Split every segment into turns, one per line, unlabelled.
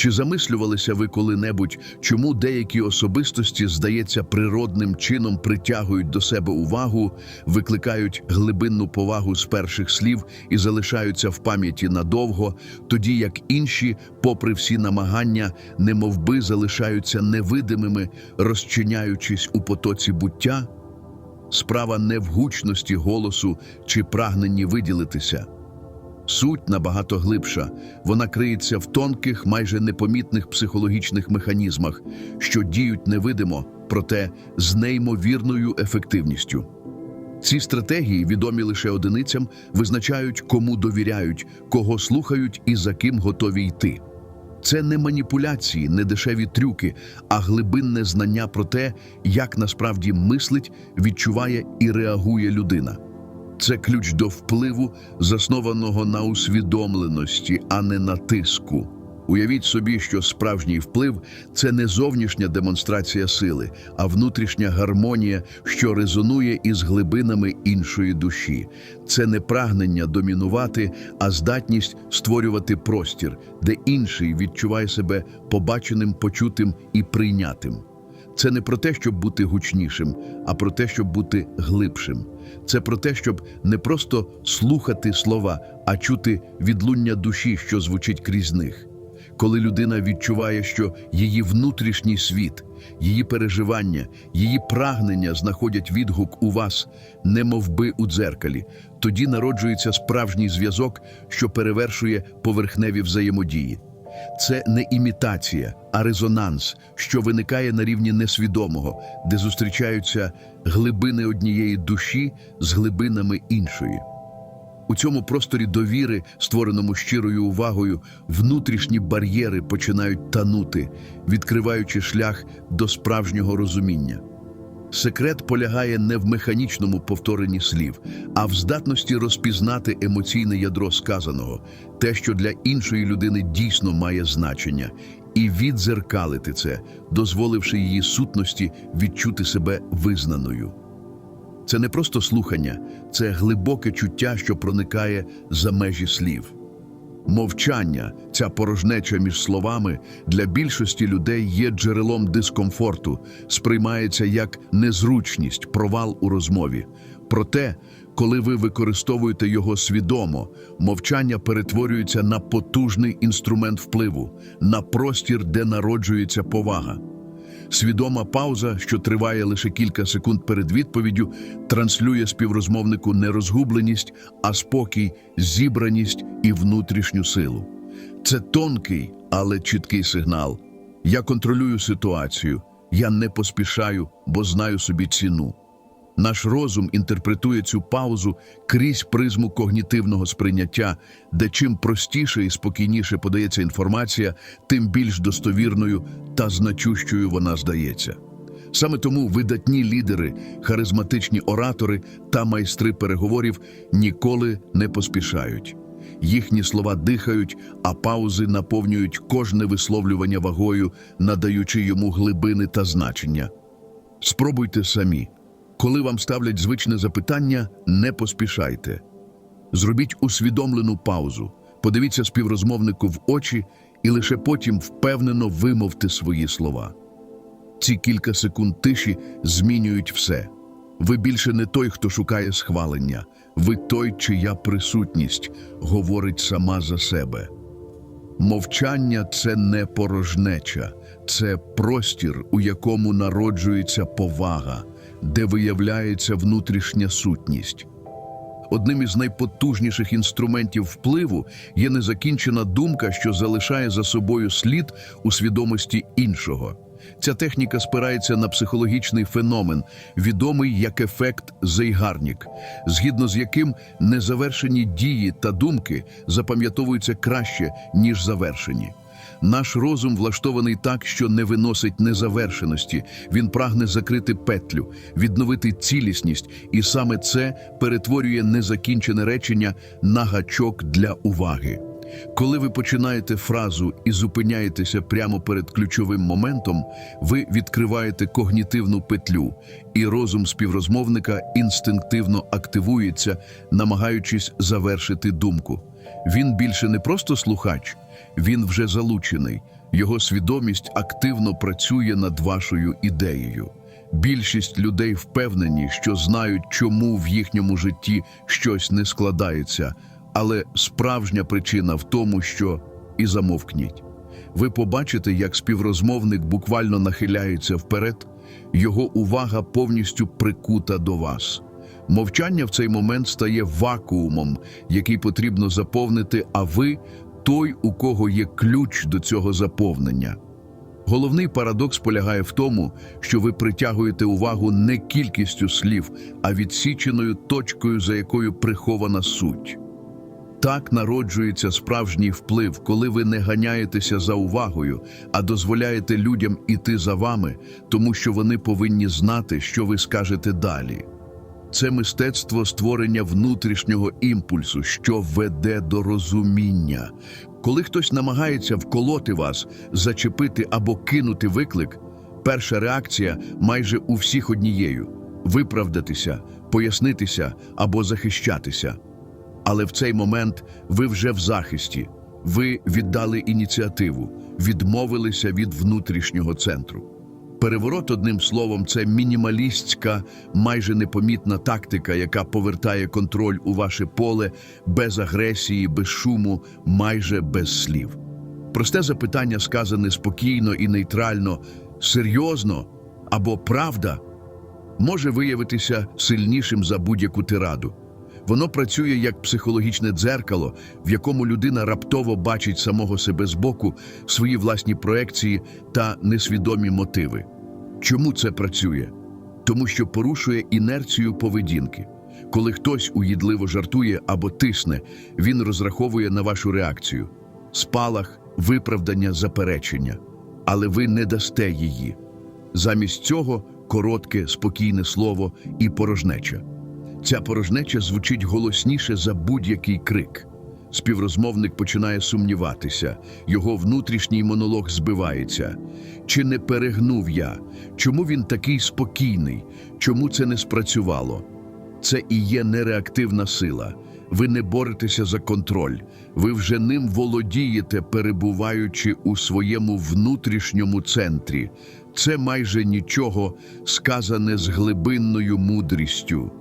Чи замислювалися ви коли-небудь, чому деякі особистості, здається, природним чином притягують до себе увагу, викликають глибинну повагу з перших слів і залишаються в пам'яті надовго, тоді як інші, попри всі намагання, немовби залишаються невидимими, розчиняючись у потоці буття? Справа не в гучності голосу чи прагненні виділитися. Суть набагато глибша. Вона криється в тонких, майже непомітних психологічних механізмах, що діють невидимо, проте з неймовірною ефективністю. Ці стратегії, відомі лише одиницям, визначають, кому довіряють, кого слухають і за ким готові йти. Це не маніпуляції, не дешеві трюки, а глибинне знання про те, як насправді мислить, відчуває і реагує людина. Це ключ до впливу, заснованого на усвідомленості, а не на тиску. Уявіть собі, що справжній вплив це не зовнішня демонстрація сили, а внутрішня гармонія, що резонує із глибинами іншої душі. Це не прагнення домінувати, а здатність створювати простір, де інший відчуває себе побаченим, почутим і прийнятим. Це не про те, щоб бути гучнішим, а про те, щоб бути глибшим. Це про те, щоб не просто слухати слова, а чути відлуння душі, що звучить крізь них. Коли людина відчуває, що її внутрішній світ, її переживання, її прагнення знаходять відгук у вас, немовби у дзеркалі, тоді народжується справжній зв'язок, що перевершує поверхневі взаємодії. Це не імітація, а резонанс, що виникає на рівні несвідомого, де зустрічаються глибини однієї душі з глибинами іншої. У цьому просторі довіри, створеному щирою увагою, внутрішні бар'єри починають танути, відкриваючи шлях до справжнього розуміння. Секрет полягає не в механічному повторенні слів, а в здатності розпізнати емоційне ядро сказаного, те, що для іншої людини дійсно має значення, і відзеркалити це, дозволивши її сутності відчути себе визнаною. Це не просто слухання, це глибоке чуття, що проникає за межі слів. Мовчання, ця порожнеча між словами, для більшості людей є джерелом дискомфорту, сприймається як незручність, провал у розмові. Проте, коли ви використовуєте його свідомо, мовчання перетворюється на потужний інструмент впливу, на простір, де народжується повага. Свідома пауза, що триває лише кілька секунд перед відповіддю, транслює співрозмовнику не розгубленість, а спокій, зібраність і внутрішню силу. Це тонкий, але чіткий сигнал. Я контролюю ситуацію, я не поспішаю, бо знаю собі ціну. Наш розум інтерпретує цю паузу крізь призму когнітивного сприйняття, де чим простіше і спокійніше подається інформація, тим більш достовірною та значущою вона здається. Саме тому видатні лідери, харизматичні оратори та майстри переговорів ніколи не поспішають. Їхні слова дихають, а паузи наповнюють кожне висловлювання вагою, надаючи йому глибини та значення. Спробуйте самі. Коли вам ставлять звичне запитання, не поспішайте. Зробіть усвідомлену паузу, подивіться співрозмовнику в очі і лише потім впевнено вимовте свої слова. Ці кілька секунд тиші змінюють все. Ви більше не той, хто шукає схвалення, ви той, чия присутність говорить сама за себе. Мовчання це не порожнеча, це простір, у якому народжується повага, де виявляється внутрішня сутність. Одним із найпотужніших інструментів впливу є незакінчена думка, що залишає за собою слід у свідомості іншого. Ця техніка спирається на психологічний феномен, відомий як ефект Зейгарнік, згідно з яким незавершені дії та думки запам'ятовуються краще, ніж завершені. Наш розум влаштований так, що не виносить незавершеності. Він прагне закрити петлю, відновити цілісність, і саме це перетворює незакінчене речення на гачок для уваги. Коли ви починаєте фразу і зупиняєтеся прямо перед ключовим моментом, ви відкриваєте когнітивну петлю, і розум співрозмовника інстинктивно активується, намагаючись завершити думку. Він більше не просто слухач, він вже залучений, Його свідомість активно працює над вашою ідеєю. Більшість людей впевнені, що знають, чому в їхньому житті щось не складається, але справжня причина в тому, що і замовкніть. Ви побачите, як співрозмовник буквально нахиляється вперед, його увага повністю прикута до вас. Мовчання в цей момент стає вакуумом, який потрібно заповнити, а ви той, у кого є ключ до цього заповнення. Головний парадокс полягає в тому, що ви притягуєте увагу не кількістю слів, а відсіченою точкою, за якою прихована суть. Так народжується справжній вплив, коли ви не ганяєтеся за увагою, а дозволяєте людям іти за вами, тому що вони повинні знати, що ви скажете далі. Це мистецтво створення внутрішнього імпульсу, що веде до розуміння. Коли хтось намагається вколоти вас, зачепити або кинути виклик, перша реакція майже у всіх однією виправдатися, пояснитися або захищатися. Але в цей момент ви вже в захисті, ви віддали ініціативу, відмовилися від внутрішнього центру. Переворот, одним словом, це мінімалістська, майже непомітна тактика, яка повертає контроль у ваше поле без агресії, без шуму, майже без слів. Просте запитання, сказане спокійно і нейтрально, серйозно або правда, може виявитися сильнішим за будь-яку тираду. Воно працює як психологічне дзеркало, в якому людина раптово бачить самого себе збоку, свої власні проекції та несвідомі мотиви. Чому це працює? Тому що порушує інерцію поведінки. Коли хтось уїдливо жартує або тисне, він розраховує на вашу реакцію: спалах, виправдання, заперечення. Але ви не дасте її. Замість цього коротке, спокійне слово і порожнеча. Ця порожнеча звучить голосніше за будь-який крик. Співрозмовник починає сумніватися, його внутрішній монолог збивається. Чи не перегнув я? Чому він такий спокійний? Чому це не спрацювало? Це і є нереактивна сила. Ви не боретеся за контроль, ви вже ним володієте, перебуваючи у своєму внутрішньому центрі. Це майже нічого сказане з глибинною мудрістю.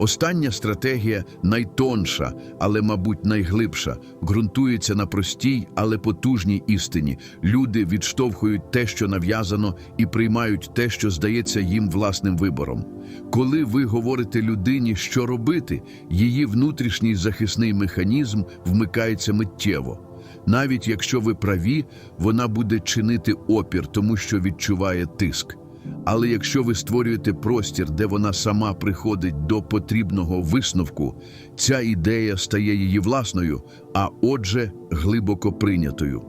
Остання стратегія найтонша, але, мабуть, найглибша, ґрунтується на простій, але потужній істині. Люди відштовхують те, що нав'язано, і приймають те, що здається їм власним вибором. Коли ви говорите людині, що робити, її внутрішній захисний механізм вмикається миттєво. Навіть якщо ви праві, вона буде чинити опір, тому що відчуває тиск. Але якщо ви створюєте простір, де вона сама приходить до потрібного висновку, ця ідея стає її власною, а отже, глибоко прийнятою.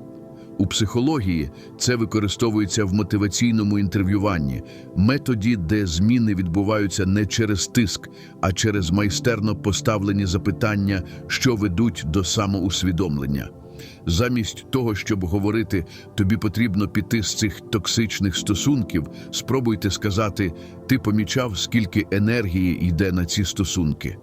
У психології це використовується в мотиваційному інтерв'юванні, методі, де зміни відбуваються не через тиск, а через майстерно поставлені запитання, що ведуть до самоусвідомлення. Замість того, щоб говорити, тобі потрібно піти з цих токсичних стосунків, спробуйте сказати, ти помічав, скільки енергії йде на ці стосунки.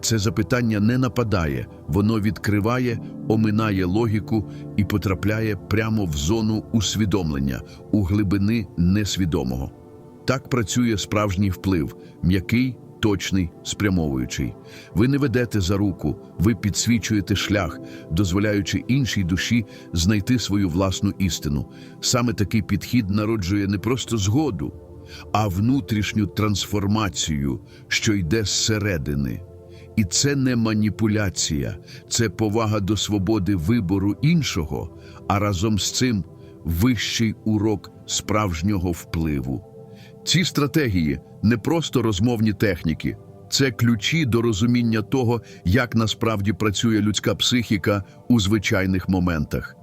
Це запитання не нападає, воно відкриває, оминає логіку і потрапляє прямо в зону усвідомлення, у глибини несвідомого. Так працює справжній вплив, м'який, точний, спрямовуючий. Ви не ведете за руку, ви підсвічуєте шлях, дозволяючи іншій душі знайти свою власну істину. Саме такий підхід народжує не просто згоду, а внутрішню трансформацію, що йде зсередини. І це не маніпуляція, це повага до свободи вибору іншого, а разом з цим вищий урок справжнього впливу. Ці стратегії не просто розмовні техніки, це ключі до розуміння того, як насправді працює людська психіка у звичайних моментах.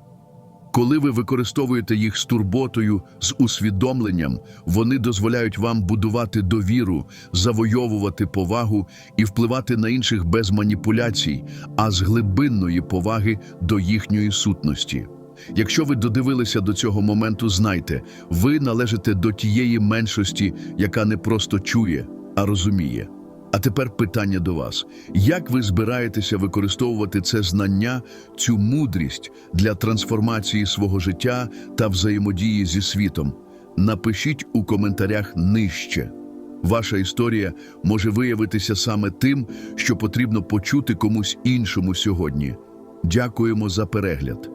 Коли ви використовуєте їх з турботою, з усвідомленням, вони дозволяють вам будувати довіру, завойовувати повагу і впливати на інших без маніпуляцій, а з глибинної поваги до їхньої сутності. Якщо ви додивилися до цього моменту, знайте, ви належите до тієї меншості, яка не просто чує, а розуміє. А тепер питання до вас: як ви збираєтеся використовувати це знання, цю мудрість для трансформації свого життя та взаємодії зі світом? Напишіть у коментарях нижче. Ваша історія може виявитися саме тим, що потрібно почути комусь іншому сьогодні. Дякуємо за перегляд.